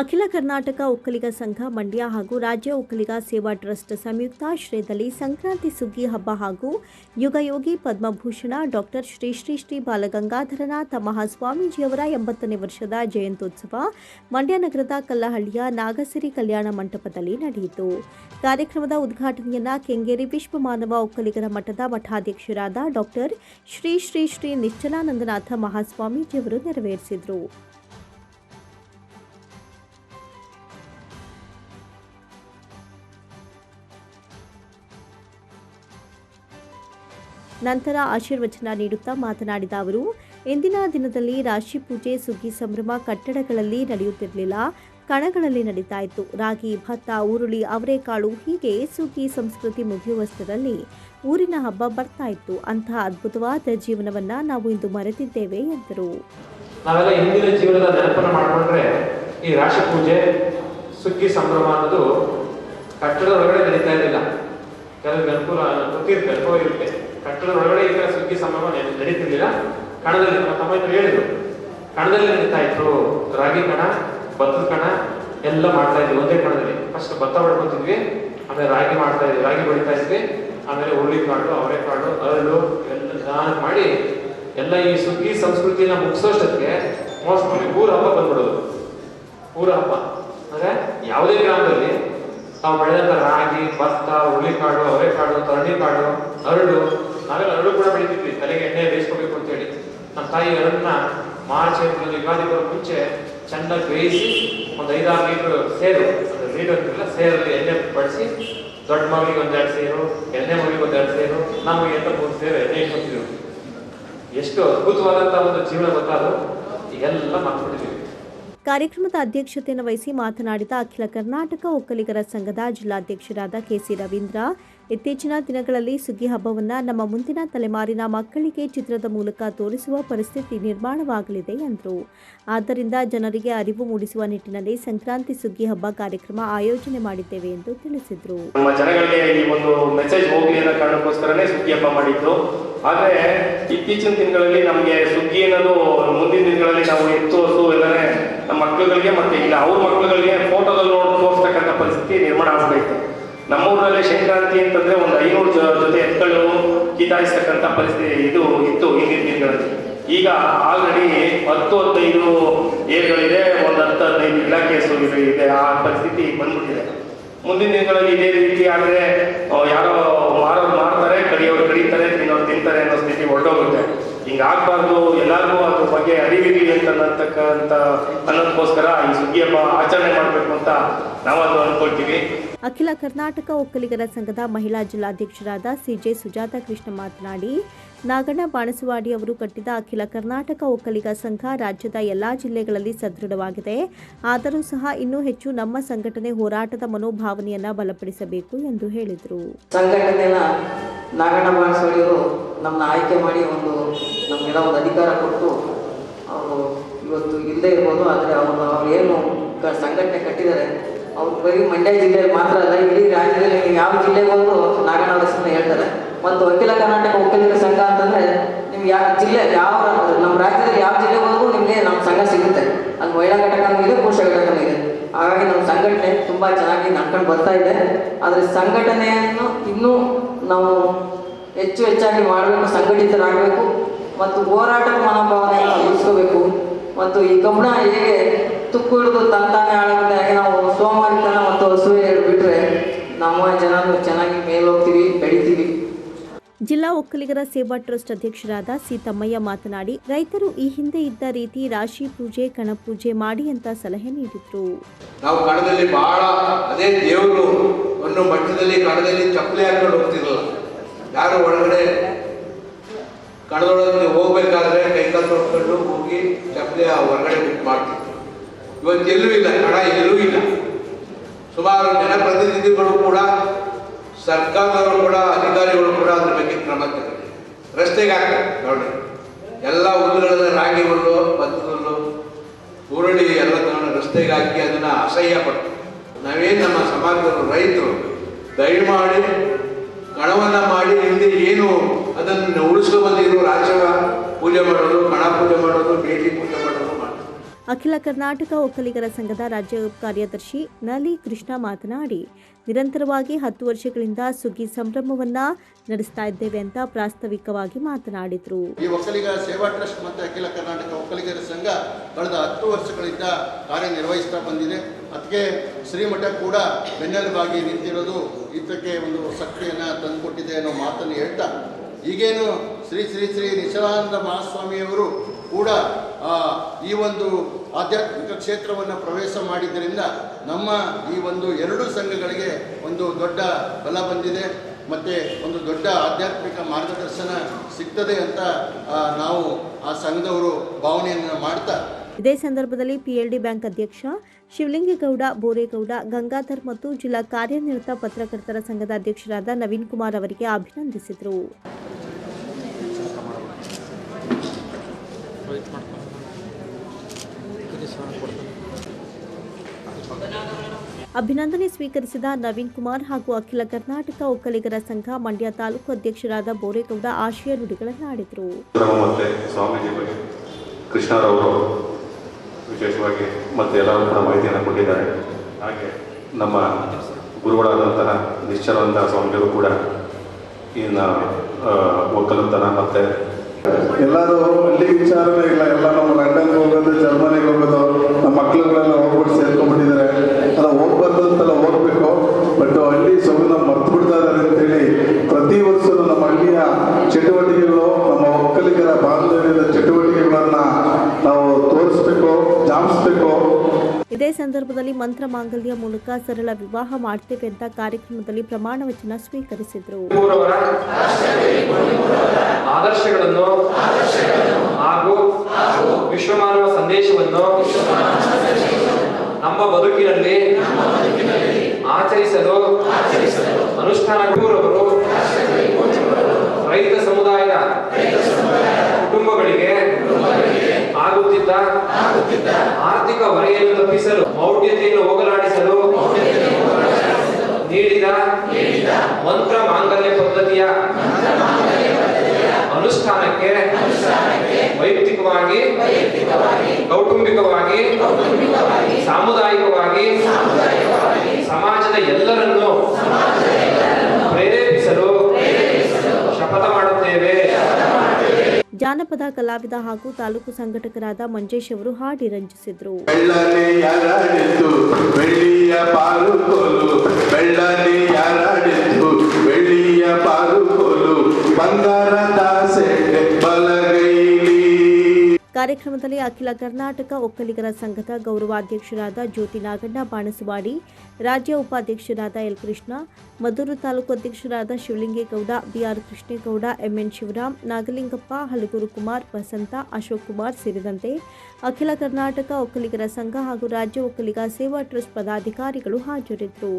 ಅಖಿಲ ಕರ್ನಾಟಕ ಒಕ್ಕಲಿಗ ಸಂಘ, ಮಂಡ್ಯ ಹಾಗೂ ರಾಜ್ಯ ಒಕ್ಕಲಿಗ ಸೇವಾ ಟ್ರಸ್ಟ್ ಸಂಯುಕ್ತಾಶ್ರಯದಲ್ಲಿ ಸಂಕ್ರಾಂತಿ ಸುಗ್ಗಿ ಹಬ್ಬ ಹಾಗೂ ಯುಗಯೋಗಿ ಪದ್ಮಭೂಷಣ ಡಾಕ್ಟರ್ ಶ್ರೀ ಶ್ರೀ ಶ್ರೀ ಬಾಲಗಂಗಾಧರನಾಥ ಮಹಾಸ್ವಾಮೀಜಿಯವರ ಎಂಬತ್ತನೇ ವರ್ಷದ ಜಯಂತ್ಯೋತ್ಸವ ಮಂಡ್ಯ ನಗರದ ಕಲ್ಲಹಳ್ಳಿಯ ನಾಗಸಿರಿ ಕಲ್ಯಾಣ ಮಂಟಪದಲ್ಲಿ ನಡೆಯಿತು. ಕಾರ್ಯಕ್ರಮದ ಉದ್ಘಾಟನೆಯನ್ನ ಕೆಂಗೇರಿ ವಿಶ್ವ ಮಾನವ ಒಕ್ಕಲಿಗರ ಮಠದ ಮಠಾಧ್ಯಕ್ಷರಾದ ಡಾಕ್ಟರ್ ಶ್ರೀ ಶ್ರೀ ಶ್ರೀ ನಿಶ್ಚಲಾನಂದನಾಥ ಮಹಾಸ್ವಾಮೀಜಿಯವರು ನೆರವೇರಿಸಿದರು. ನಂತರ ಆಶೀರ್ವಚನ ನೀಡುತ್ತಾ ಮಾತನಾಡಿದ ಅವರು, ಇಂದಿನ ದಿನದಲ್ಲಿ ರಾಶಿ ಪೂಜೆ, ಸುಗ್ಗಿ ಸಂಭ್ರಮ ಕಟ್ಟಡಗಳಲ್ಲಿ ನಡೆಯುತ್ತಿರಲಿಲ್ಲ. ಕಣಗಳಲ್ಲಿ ನಡೀತಾ ಇತ್ತು. ರಾಗಿ, ಭತ್ತ ಉರುಳಿ ಅವರೆಕಾಳು ಹೀಗೆ ಸುಗ್ಗಿ ಸಂಸ್ಕೃತಿ ಮುಗಿಯುವಷ್ಟರಲ್ಲಿ ಊರಿನ ಹಬ್ಬ ಬರ್ತಾ ಇತ್ತು. ಅಂತಹ ಅದ್ಭುತವಾದ ಜೀವನವನ್ನ ನಾವು ಇಂದು ಮರೆತಿದ್ದೇವೆ, ಎಂದರು. ನಾವೆಲ್ಲ ಹಿಂದಿನ ಜೀವನದ ನೆನಪನ್ನು ಮಾಡಿಕೊಂಡ್ರೆ ಈ ರಾಶಿ ಪೂಜೆ, ಸುಗ್ಗಿ ಸಂಭ್ರಮ ಅನ್ನೋದು ಕಟ್ಟಡದ ಹೊರಗಡೆ ನಡೀತಾ ಇರಲಿಲ್ಲ. ಕೆಲವು ಅನುಕೂಲ ಗೊತ್ತಿರ್ತಾರೆ ಕಟ್ಟಡದ ಒಳಗಡೆ ಈ ತರ ಸುಗ್ಗಿ ಸಂಭ್ರಮ ನಡೆ- ನಡೀತಿರ್ಲಿಲ್ಲ. ಕಣದಲ್ಲಿ ನಮ್ಮ ತಮ್ಮ ಇದ್ರು ಹೇಳಿದ್ರು. ಕಣದಲ್ಲಿ ನಡೀತಾ ಇತ್ತು ರಾಗಿ ಕಣ, ಭತ್ತದ ಕಣ ಎಲ್ಲ ಮಾಡ್ತಾ ಇದ್ವಿ ಒಂದೇ ಕಣದಲ್ಲಿ. ಫಸ್ಟ್ ಭತ್ತ ಹೊಡ್ಕೊತಿದ್ವಿ ಆಮೇಲೆ ರಾಗಿ ಮಾಡ್ತಾ ಇದ್ವಿ. ರಾಗಿ ಬೆಳಿತಾ ಇದ್ವಿ. ಆಮೇಲೆ ಹುರುಳಿಕಾಳು ಅವರೆಕಾಳು ಅರಳು ಎಲ್ಲ ದಾನ ಮಾಡಿ ಎಲ್ಲ ಈ ಸುಗ್ಗಿ ಸಂಸ್ಕೃತಿನ ಮುಗಿಸೋಷ್ಟೊತ್ತಿಗೆ ಮೋಸ್ಟ್ಲಿ ಊರ ಹಬ್ಬ ಬಂದ್ಬಿಡೋದು. ಊರ ಹಬ್ಬ. ಅಂದ್ರೆ ಯಾವುದೇ ಗ್ರಾಮದಲ್ಲಿ ತಾವು ಬೆಳೆದಂತ ರಾಗಿ, ಭತ್ತ ಕಾಡು ಅವರೆಕಾಳು ತರಣಿಕಾಳು ಅರಳು ನಾವೆಲ್ಲ ಅರಳು ಕೂಡ ಬೆಳಿತಿದ್ವಿ ತಲೆಗೆ ಎಣ್ಣೆ ಬೇಯಿಸ್ಕೋಬೇಕು ಅಂತೇಳಿ ನಮ್ಮ ತಾಯಿ ಅರಳನ್ನ ಮಾರ್ಚ್ ಏಪ್ರಿಲ್ ಯುಗಾದಿ ಬರೋ ಮುಂಚೆ ಚೆನ್ನಾಗಿ ಬೇಯಿಸಿ ಒಂದು ಐದಾರು ಲೀಟರ್ ಸೇರು. ಅಂದರೆ ಲೀಟರ್ ಅಂತಿಲ್ಲ ಸೇರಲ್ಲಿ ಎಣ್ಣೆ ಬಳಸಿ ದೊಡ್ಡ ಮಗಳಿಗೆ ಒಂದೆರಡು ಸೇರು, ಎಣ್ಣೆ ಮಗಳಿಗೆ ಒಂದೆರಡು ಸೇರು. ನಮಗೆ ಎಂತ ಮೂರು ಸೇರು ಎಣ್ಣೆ ಇಟ್ಕೊತಿದ್ರು ಎಷ್ಟು ಅದ್ಭುತವಾದಂತ ಒಂದು ಜೀವನ ಗೊತ್ತಾದ್ರು ಈಗೆಲ್ಲ ಮಾಡ್ಕೊಂಡಿದ್ದೀವಿ ಕಾರ್ಯಕ್ರಮದ ಅಧ್ಯಕ್ಷತೆಯನ್ನು ವಹಿಸಿ ಮಾತನಾಡಿದ ಅಖಿಲ ಕರ್ನಾಟಕ ಒಕ್ಕಲಿಗರ ಸಂಘದ ಜಿಲ್ಲಾಧ್ಯಕ್ಷರಾದ ಕೆಸಿ ರವೀಂದ್ರ ಇತ್ತೀಚಿನ ದಿನಗಳಲ್ಲಿ ಸುಗ್ಗಿ ಹಬ್ಬವನ್ನು ನಮ್ಮ ಮುಂದಿನ ತಲೆಮಾರಿನ ಮಕ್ಕಳಿಗೆ ಚಿತ್ರದ ಮೂಲಕ ತೋರಿಸುವ ಪರಿಸ್ಥಿತಿ ನಿರ್ಮಾಣವಾಗಲಿದೆ ಎಂದರು ಆದ್ದರಿಂದ ಜನರಿಗೆ ಅರಿವು ಮೂಡಿಸುವ ನಿಟ್ಟಿನಲ್ಲಿ ಸಂಕ್ರಾಂತಿ ಸುಗ್ಗಿ ಹಬ್ಬ ಕಾರ್ಯಕ್ರಮ ಆಯೋಜನೆ ಮಾಡಿದ್ದೇವೆ ಎಂದು ತಿಳಿಸಿದರು. ನಮ್ಮ ಜನಗಳಿಗೆ ಈ ಒಂದು ಮೆಸೇಜ್ ಹೋಗಲಿ ಅನ್ನೋ ಕಾರಣಕ್ಕೋಸ್ಕರನೇ ಸುಗ್ಗಿ ಹಬ್ಬ ಮಾಡಿದ್ದು. ಆದರೆ ಇತ್ತೀಚಿನ ದಿನಗಳಲ್ಲಿ ನಮಗೆ ಸುಗ್ಗಿ ಅನ್ನೋದು ಮುಂದಿನ ದಿನಗಳಲ್ಲಿ ನಾವು ಎತ್ತು ಹಸು ಎಲ್ಲನೇ ನಮ್ಮ ಮಕ್ಕಳುಗಳಿಗೆ ಮತ್ತೆ ಇಲ್ಲ, ಅವ್ರ ಮಕ್ಕಳುಗಳಿಗೆ ಫೋಟೋದಲ್ಲಿ ನೋಡಿ ತೋರಿಸ್ತಕ್ಕಂಥ ಪರಿಸ್ಥಿತಿ ನಿರ್ಮಾಣ ಆಗ್ತೈತೆ ನಮ್ಮ ಊರಲ್ಲಿ ಸಂಕ್ರಾಂತಿ ಅಂತಂದ್ರೆ ಒಂದು ಐನೂರು ಜೊತೆ ಎತ್ತುಗಳು ಕಿತಾಯಿಸ್ತಕ್ಕಂಥ ಪರಿಸ್ಥಿತಿ ಇದು ಇತ್ತು ಹಿಂದಿನ ದಿನಗಳಲ್ಲಿ ಈಗ ಆಲ್ರೆಡಿ ಹತ್ತು ಹದಿನೈದು ಏರ್ಗಳಿದೆ, ಒಂದು ಹತ್ತು ಹದಿನೈದು ಇಲಾಖೆ ಇದೆ. ಆ ಪರಿಸ್ಥಿತಿ ಬಂದ್ಬಿಟ್ಟಿದೆ. ಮುಂದಿನ ದಿನಗಳಲ್ಲಿ ಇದೇ ರೀತಿ ಆದರೆ ಯಾರೋ ಮಾರೋರು ಮಾರ್ತಾರೆ ಕಡಿಯೋರು ಕಡಿತಾರೆ, ತಿನ್ನೋರು ತಿಂತಾರೆ ಅನ್ನೋ ಸ್ಥಿತಿ ಹೊರಟೋಗುತ್ತೆ ಹಿಂಗಾಗಬಾರ್ದು, ಎಲ್ಲರಿಗೂ ಅದ್ರ ಬಗ್ಗೆ ಅರಿವಿರಿ ಅಂತ ಅನ್ನತಕ್ಕಂಥ ಅನ್ನೋದಕ್ಕೋಸ್ಕರ ಈ ಸುಗ್ಗಿ ಹಬ್ಬ ಆಚರಣೆ ಮಾಡಬೇಕು ಅಂತ ನಾವದು ಅನ್ಕೊಳ್ತೀವಿ ಅಖಿಲ ಕರ್ನಾಟಕ ಒಕ್ಕಲಿಗರ ಸಂಘದ ಮಹಿಳಾ ಜಿಲ್ಲಾಧ್ಯಕ್ಷರಾದ ಸಿಜೆ ಸುಜಾತ ಕೃಷ್ಣ ಮಾತನಾಡಿ, ನಾಗಣ್ಣ ಬಾಣಸವಾಡಿ ಅವರು ಕಟ್ಟಿದ ಅಖಿಲ ಕರ್ನಾಟಕ ಒಕ್ಕಲಿಗ ಸಂಘ ರಾಜ್ಯದ ಎಲ್ಲಾ ಜಿಲ್ಲೆಗಳಲ್ಲಿ ಸದೃಢವಾಗಿದೆ. ಆದರೂ ಸಹ ಇನ್ನೂ ಹೆಚ್ಚು ನಮ್ಮ ಸಂಘಟನೆ ಹೋರಾಟದ ಮನೋಭಾವನೆಯನ್ನ ಬಲಪಡಿಸಬೇಕು ಎಂದು ಹೇಳಿದರು. ನಾಗಣ್ಣ ಬಾಣಸವಾಡಿಯವರು ನಮ್ಮನ್ನ ಆಯ್ಕೆ ಮಾಡಿ ಒಂದು ನಮಗೆಲ್ಲ ಒಂದು ಅಧಿಕಾರ ಕೊಟ್ಟು ಅವರು ಇವತ್ತು ಇಲ್ಲದೆ ಇರ್ಬೋದು, ಆದರೆ ಅವ್ರು ಏನು ಸಂಘಟನೆ ಕಟ್ಟಿದ್ದಾರೆ ಅವ್ರು ಬರೀ ಮಂಡ್ಯ ಜಿಲ್ಲೆಯಲ್ಲಿ ಮಾತ್ರ ಅಲ್ಲ, ಇಡೀ ರಾಜ್ಯದಲ್ಲಿ ಯಾವ ಜಿಲ್ಲೆಗೆ ಹೋದ್ರು ನಾಗಣ್ಣ ಹೆಸರನ್ನ ಹೇಳ್ತಾರೆ. ಒಂದು ವಕೀಲ ಕರ್ನಾಟಕ ಒಕ್ಕಲಿಗರ ಸಂಘ ಅಂತಂದ್ರೆ ನಿಮ್ಗೆ ಯಾವ ಜಿಲ್ಲೆ, ಯಾವ ನಮ್ಮ ರಾಜ್ಯದಲ್ಲಿ ಯಾವ ಜಿಲ್ಲೆಗೆ ಹೋದ್ರು ನಿಮಗೆ ನಮ್ಮ ಸಂಘ ಸಿಗುತ್ತೆ. ಅಲ್ಲಿ ಮಹಿಳಾ ಘಟಕನೂ ಇದೆ, ಪುರುಷ ಘಟಕನೂ ಇದೆ. ಹಾಗಾಗಿ ನಮ್ಮ ಸಂಘಟನೆ ತುಂಬ ಚೆನ್ನಾಗಿ ನಡ್ಕೊಂಡು ಬರ್ತಾ ಇದೆ. ಆದರೆ ಸಂಘಟನೆಯನ್ನು ಇನ್ನೂ ನಾವು ಹೆಚ್ಚು ಹೆಚ್ಚಾಗಿ ಮಾಡಬೇಕು, ಸಂಘಟಿತರಾಗಬೇಕು. ಮತ್ತು ಹೋರಾಟದ ಮನೋಭಾವನೆಯನ್ನು ಉಳಿಸ್ಕೋಬೇಕು. ಮತ್ತು ಈ ಕಬ್ಬಣ ಹೇಗೆ ತುಕ್ಕು ಹಿಡಿದು ತಂತಾನೆ ಆಳುತ್ತೆ ಹಾಗೆ ನಾವು ಸೋಮಾರಿತನ ಮತ್ತು ಅಸೂಯೆ ಹೇಳ್ಬಿಟ್ರೆ ನಮ್ಮ ಜನನು ಚೆನ್ನಾಗಿ ಮೇಲೋಗ್ತೀವಿ ಬೆಳಿತೀವಿ. ಜಿಲ್ಲಾ ಒಕ್ಕಲಿಗರ ಸೇವಾ ಟ್ರಸ್ಟ್ ಅಧ್ಯಕ್ಷರಾದ ಸೀತಮ್ಮಯ್ಯ ಮಾತನಾಡಿ ರೈತರು ಈ ಹಿಂದೆ ಇದ್ದ ರೀತಿ ರಾಶಿ ಪೂಜೆ ಕಣಪೂಜೆ ಮಾಡಿ ಅಂತ ಸಲಹೆ ನೀಡಿದ್ರು. ನಾವು ಕಣದಲ್ಲಿ ಬಹಳ ಅದೇ ದೇವರು ಒಂದು ಮಟ್ಟದಲ್ಲಿ ಕಣದಲ್ಲಿ ಚಪ್ಪಲಿ ಹಾಕೊಂಡು ಹೋಗ್ತಿರಲ್ಲ. ಯಾರು ಒಳಗಡೆ ಕಣದೊಳಗೆ ಹೋಗ್ಬೇಕಾದ್ರೆ ಕೈ ಕಾಲು ಹೋಗಿ ಚಪ್ಪಲಿ ಹೊರಗಡೆ ಬಿಟ್ಟು ಮಾಡ್ತಿದ್ರು ಇವತ್ತು ಎಲ್ಲೂ ಇಲ್ಲ ಹಣ ಎಲ್ಲೂ ಇಲ್ಲ. ಸುಮಾರು ಜನಪ್ರತಿನಿಧಿಗಳು ಕೂಡ, ಸರ್ಕಾರದವರು ಕೂಡ, ಅಧಿಕಾರಿಗಳು ಕೂಡ ಅದ್ರ ಬಗ್ಗೆ ಕ್ರಮ ರಸ್ತೆಗೆ ಹಾಕ್ತಾರೆ ನೋಡಿ ಎಲ್ಲ ಹುಲ್ಲುಗಳನ್ನ ರಾಗಿ ಹುಲ್ಲು ಭತ್ತದಲ್ಲು ಉರುಳಿ ಎಲ್ಲ ತಗೊಂಡು ರಸ್ತೆಗೆ ಹಾಕಿ ಅದನ್ನ ಅಸಹ್ಯ ಪಟ್ಟು ನಾವೇನು ನಮ್ಮ ಸಮಾಜದವರು ರೈತರು ದಯಮಾಡಿ ಕಣವನ್ನು ಮಾಡಿ, ಹಿಂದೆ ಏನು ಅದನ್ನು ಉಳಿಸ್ಕೊಂಡ್ಬಂದಿರೋ ರಾಜ್ಯ ಪೂಜೆ ಮಾಡೋದು, ಕಣ ಪೂಜೆ ಮಾಡೋದು, ಬೇಟಿ ಪೂಜೆ ಅಖಿಲ ಕರ್ನಾಟಕ ಒಕ್ಕಲಿಗರ ಸಂಘದ ರಾಜ್ಯ ಕಾರ್ಯದರ್ಶಿ ನಲಿ ಕೃಷ್ಣ ಮಾತನಾಡಿ, ನಿರಂತರವಾಗಿ ಹತ್ತು ವರ್ಷಗಳಿಂದ ಸುಗ್ಗಿ ಸಂಭ್ರಮವನ್ನ ನಡೆಸ್ತಾ ಇದ್ದೇವೆ ಅಂತ ಪ್ರಾಸ್ತಾವಿಕವಾಗಿ ಮಾತನಾಡಿದರು. ಈ ಒಕ್ಕಲಿಗರ ಸೇವಾ ಟ್ರಸ್ಟ್ ಮತ್ತು ಅಖಿಲ ಕರ್ನಾಟಕ ಒಕ್ಕಲಿಗರ ಸಂಘ ಕಳೆದ ಹತ್ತು ವರ್ಷಗಳಿಂದ ಕಾರ್ಯನಿರ್ವಹಿಸ್ತಾ ಬಂದಿದೆ. ಅದಕ್ಕೆ ಶ್ರೀಮಠ ಕೂಡ ಬೆನ್ನೆಲುಬಾಗಿ ನಿಂತಿರೋದು ಇದಕ್ಕೆ ಒಂದು ಶಕ್ತಿಯನ್ನು ತಂದುಕೊಟ್ಟಿದೆ ಅನ್ನೋ ಮಾತನ್ನು ಹೇಳ್ತಾ, ಈಗೇನು ಶ್ರೀ ಶ್ರೀ ಶ್ರೀ ನಿಶಾನಂದ ಮಹಾಸ್ವಾಮಿಯವರು ಕೂಡ ಈ ಒಂದು ಆಧ್ಯಾತ್ಮಿಕ ಕ್ಷೇತ್ರವನ್ನು ಪ್ರವೇಶ ಮಾಡಿದ್ದರಿಂದ ನಮ್ಮ ಈ ಒಂದು ಎರಡು ಸಂಘಗಳಿಗೆ ಒಂದು ದೊಡ್ಡ ಬಲ ಬಂದಿದೆ. ಮತ್ತು ಒಂದು ದೊಡ್ಡ ಆಧ್ಯಾತ್ಮಿಕ ಮಾರ್ಗದರ್ಶನ ಸಿಗ್ತದೆ ಅಂತ ನಾವು ಆ ಸಂಘದವರು ಭಾವನೆಯನ್ನು ಮಾಡ್ತಾ ಇದೇ ಸಂದರ್ಭದಲ್ಲಿ ಪಿಎಲ್ಡಿ ಬ್ಯಾಂಕ್ ಅಧ್ಯಕ್ಷ ಶಿವಲಿಂಗೇಗೌಡ, ಬೋರೇಗೌಡ, ಗಂಗಾಧರ್ ಮತ್ತು ಜಿಲ್ಲಾ ಕಾರ್ಯನಿರತ ಪತ್ರಕರ್ತರ ಸಂಘದ ಅಧ್ಯಕ್ಷರಾದ ನವೀನ್ ಕುಮಾರ್ ಅವರಿಗೆ ಅಭಿನಂದಿಸಿದರು. ಅಭಿನಂದನೆ ಸ್ವೀಕರಿಸಿದ ನವೀನ್ ಕುಮಾರ್ ಹಾಗೂ ಅಖಿಲ ಕರ್ನಾಟಕ ಒಕ್ಕಲಿಗರ ಸಂಘ ಮಂಡ್ಯ ತಾಲೂಕು ಅಧ್ಯಕ್ಷರಾದ ಬೋರೇಗೌಡ ಆಶಯ ನುಡಿಗಳನ್ನು ಆಡಿದರು ಸ್ವಾಮೀಜಿ ಬಗ್ಗೆ ಕೃಷ್ಣರವರು ವಿಶೇಷವಾಗಿ ಮತ್ತೆ ಎಲ್ಲರೂ ಕೂಡ ಮಾಹಿತಿಯನ್ನು ಕೊಟ್ಟಿದ್ದಾರೆ. ಹಾಗೆ ನಮ್ಮ ಗುರುಗಳಾದಂತಹ ನಿಶ್ಚಲಾನಂದ ಸ್ವಾಮಿಗಳು ಕೂಡ ಇನ್ನು ಒಕ್ಕಲುತನ ಮತ್ತು ಎಲ್ಲರೂ ಹಳ್ಳಿ ವಿಚಾರನೇ ಇಲ್ಲ ಎಲ್ಲ ನಮ್ಮ ಲಂಡನ್ಗೆ ಹೋಗೋದು ಜರ್ಮನಿಗೆ ಹೋಗೋದು ಇದೇ ಸಂದರ್ಭದಲ್ಲಿ ಮಂತ್ರ ಮಾಂಗಲ್ಯ ಮೂಲಕ ಸರಳ ವಿವಾಹ ಮಾಡ್ತೇವೆ ಅಂತ ಕಾರ್ಯಕ್ರಮದಲ್ಲಿ ಪ್ರಮಾಣ ವಚನ ಸ್ವೀಕರಿಸಿದರು. ಆದರ್ಶಗಳನ್ನು ಹಾಗೂ ವಿಶ್ವಮಾನವ ಸಂದೇಶವನ್ನು ನಮ್ಮ ಬದುಕಿನಲ್ಲಿ ಆಚರಿಸಲು ಅನುಷ್ಠಾನಗೊಳ್ಳುವವರು ರೈತ ಸಮುದಾಯದ ಕುಟುಂಬಗಳಿಗೆ ಆಗುತ್ತಿದ್ದ ಆರ್ಥಿಕ ಹೊರೆಯನ್ನು ತಪ್ಪಿಸಲು ಮೌಢ್ಯತೆಯನ್ನು ಹೋಗಲಾಡಿಸಲು ನೀಡಿದ ಮಂತ್ರ ಮಾಂಗಲ್ಯ ಪದ್ಧತಿಯ ಅನುಷ್ಠಾನಕ್ಕೆ ವೈಯಕ್ತಿಕವಾಗಿ ಕೌಟುಂಬಿಕವಾಗಿ ಸಾಮುದಾಯಿಕವಾಗಿ ಜಾನಪದ ಕಲಾವಿದ ಹಾಗೂ ತಾಲೂಕು ಸಂಘಟಕರಾದ ಮಂಜೇಶ್ ಅವರು ಹಾಡಿ ರಂಜಿಸಿದರು ಕಾರ್ಯಕ್ರಮದಲ್ಲಿ ಅಖಿಲ ಕರ್ನಾಟಕ ಒಕ್ಕಲಿಗರ ಸಂಘದ ಗೌರವಾಧ್ಯಕ್ಷರಾದ ಜ್ಯೋತಿ ನಾಗಣ್ಣ, ಬಾಣಸವಾಡಿ ರಾಜ್ಯ ಉಪಾಧ್ಯಕ್ಷರಾದ ಎಲ್ ಕೃಷ್ಣ, ಮದ್ದೂರು ತಾಲೂಕು ಅಧ್ಯಕ್ಷರಾದ ಶಿವಲಿಂಗೇಗೌಡ, ಬಿಆರ್ ಕೃಷ್ಣೇಗೌಡ, ಎಂಎನ್ ಶಿವರಾಮ್, ನಾಗಲಿಂಗಪ್ಪ, ಹಲಗೂರು ಕುಮಾರ್, ವಸಂತ, ಅಶೋಕ್ ಕುಮಾರ್ ಸೇರಿದಂತೆ ಅಖಿಲ ಕರ್ನಾಟಕ ಒಕ್ಕಲಿಗರ ಸಂಘ ಹಾಗೂ ರಾಜ್ಯ ಒಕ್ಕಲಿಗ ಸೇವಾ ಟ್ರಸ್ಟ್ ಪದಾಧಿಕಾರಿಗಳು ಹಾಜರಿದ್ದರು.